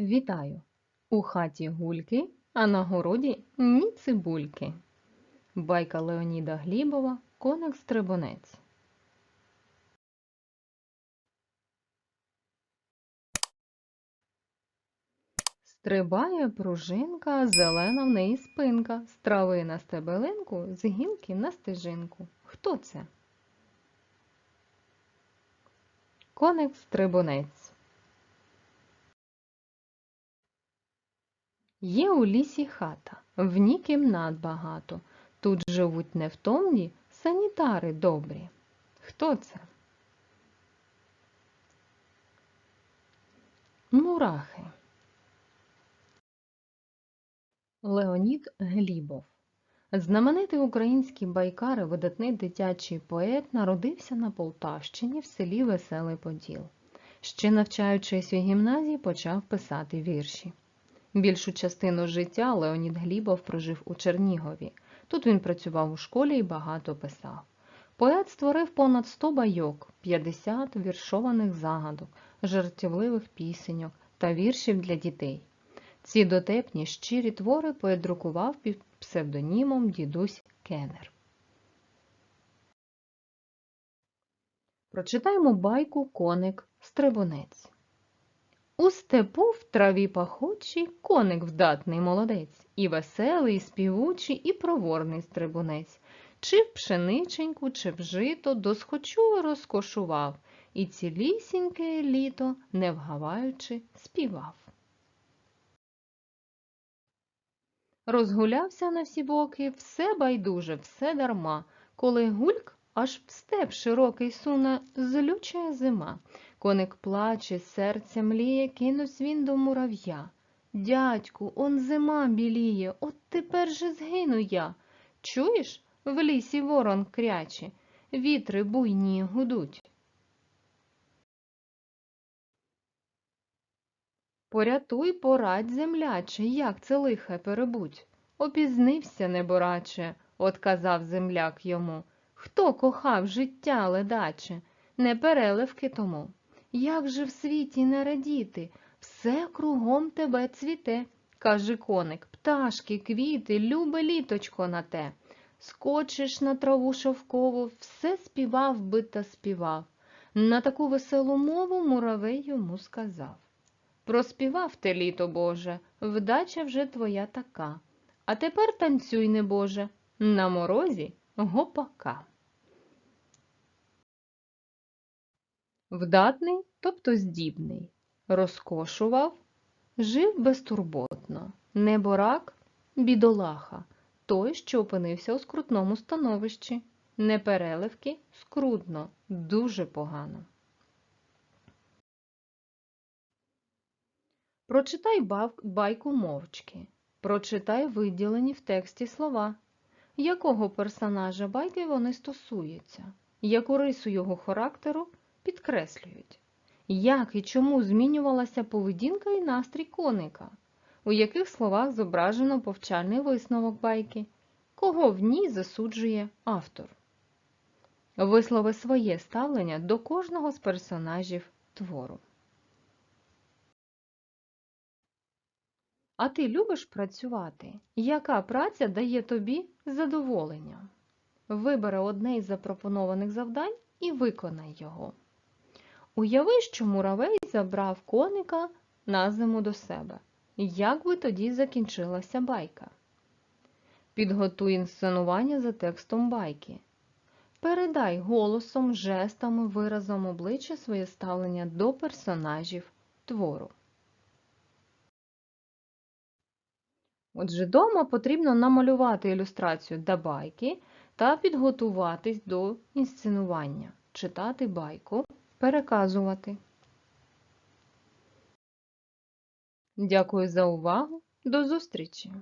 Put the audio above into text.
Вітаю! У хаті гульки, а на городі ні цибульки. Байка Леоніда Глібова Коник Стрибунець. Стрибає пружинка, зелена в неї спинка, з трави на стебелинку, з гілки на стежинку. Хто це? Коник Стрибунець. Є у лісі хата, в ній кімнат багато. Тут живуть невтомні санітари добрі. Хто це? Мурахи. Леонід Глібов. Знаменитий український байкар і видатний дитячий поет народився на Полтавщині в селі Веселий Поділ. Ще навчаючись у гімназії, почав писати вірші. Більшу частину життя Леонід Глібов прожив у Чернігові. Тут він працював у школі і багато писав. Поет створив понад 100 байок, 50 віршованих загадок, жартівливих пісеньок та віршів для дітей. Ці дотепні щирі твори поет друкував під псевдонімом дідусь Кенер. Прочитаємо байку Коник Стрибунець. У степу в траві пахучій коник вдатний молодець, і веселий, і співучий, і проворний стрибунець, чи в пшениченьку, чи в жито досхочу розкошував, і цілісіньке літо, не вгаваючи, співав. Розгулявся на всі боки, все байдуже, все дарма, коли гульк аж в степ широкий суне, злючая зима. Коник плаче, серце мліє, кинусь він до мурав'я. Дядьку, он зима біліє, от тепер же згину я. Чуєш, в лісі ворон кряче, вітри буйні гудуть. Порятуй, порадь, земляче, як це лихе перебудь. Опізнився, небораче, отказав земляк йому. Хто кохав життя ледаче, не переливки тому. Як же в світі не радіти, все кругом тебе цвіте, каже коник, пташки, квіти, любе літочко на те. Скочиш на траву шовкову, все співав би та співав. На таку веселу мову муравей йому сказав. Проспівав те літо, Боже, вдача вже твоя така. А тепер танцюй, небоже, на морозі гопака. Вдатний, тобто здібний, розкошував, жив безтурботно, неборак бідолаха, той, що опинився у скрутному становищі, непереливки скрутно, дуже погано. Прочитай байку мовчки, прочитай виділені в тексті слова, якого персонажа байки вони стосуються, яку рису його характеру підкреслюють, як і чому змінювалася поведінка і настрій коника, у яких словах зображено повчальний висновок байки, кого в ній засуджує автор. Вислови своє ставлення до кожного з персонажів твору. А ти любиш працювати? Яка праця дає тобі задоволення? Вибери одне із запропонованих завдань і виконай його. Уяви, що муравей забрав коника на зиму до себе. Як би тоді закінчилася байка? Підготуй інсценування за текстом байки. Передай голосом, жестами, виразом обличчя своє ставлення до персонажів твору. Отже, дома потрібно намалювати ілюстрацію до байки та підготуватись до інсценування, читати байку, переказувати. Дякую за увагу. До зустрічі!